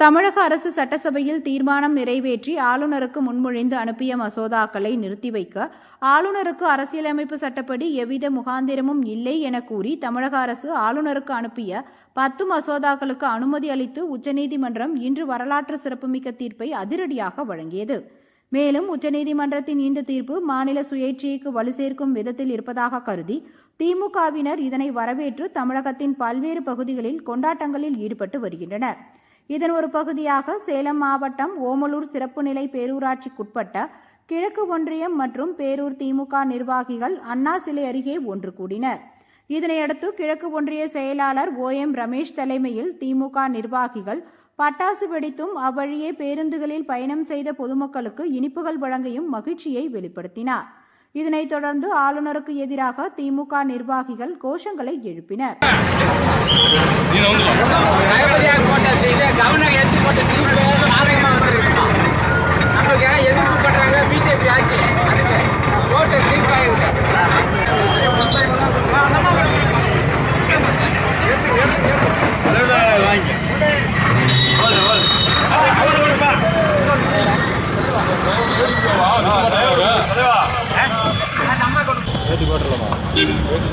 தமிழக அரசு சட்டசபையில் தீர்மானம் நிறைவேற்றி ஆளுநருக்கு முன்மொழிந்து அனுப்பிய மசோதாக்களை நிறுத்தி வைக்க ஆளுநருக்கு அரசியலமைப்பு சட்டப்படி எவ்வித முகாந்திரமும் இல்லை என கூறி தமிழக அரசு ஆளுநருக்கு அனுப்பிய பத்து மசோதாக்களுக்கு அனுமதி அளித்து உச்சநீதிமன்றம் இன்று வரலாற்று சிறப்புமிக்க தீர்ப்பை அதிரடியாக வழங்கியது. மேலும் உச்சநீதிமன்றத்தின் இந்த தீர்ப்பு மாநில சுயேட்சைக்கு வலு சேர்க்கும் விதத்தில் இருப்பதாக கருதி திமுகவினர் இதனை வரவேற்று தமிழகத்தின் பல்வேறு பகுதிகளில் கொண்டாட்டங்களில் ஈடுபட்டு வருகின்றனர். இதன் ஒரு பகுதியாக சேலம் மாவட்டம் ஓமலூர் சிறப்பு நிலை பேரூராட்சிக்குட்பட்ட கிழக்கு ஒன்றியம் மற்றும் பேரூர் திமுக நிர்வாகிகள் அண்ணா சிலை அருகே ஒன்று கூடினர். இதனையடுத்து கிழக்கு ஒன்றிய செயலாளர் ஓ எம் ரமேஷ் தலைமையில் திமுக நிர்வாகிகள் பட்டாசு வெடித்தும் அவ்வழியே பேருந்துகளில் பயணம் செய்த பொதுமக்களுக்கு இனிப்புகள் வழங்கியும் மகிழ்ச்சியை வெளிப்படுத்தினார். இதனைத் தொடர்ந்து ஆளுநருக்கு எதிராக திமுக நிர்வாகிகள் கோஷங்களை எழுப்பினர். கொண்டு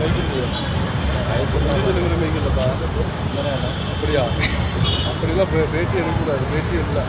அப்படியா? அப்படிலாம் பேட்டி எடுக்கக்கூடாது பேட்டி இல்லை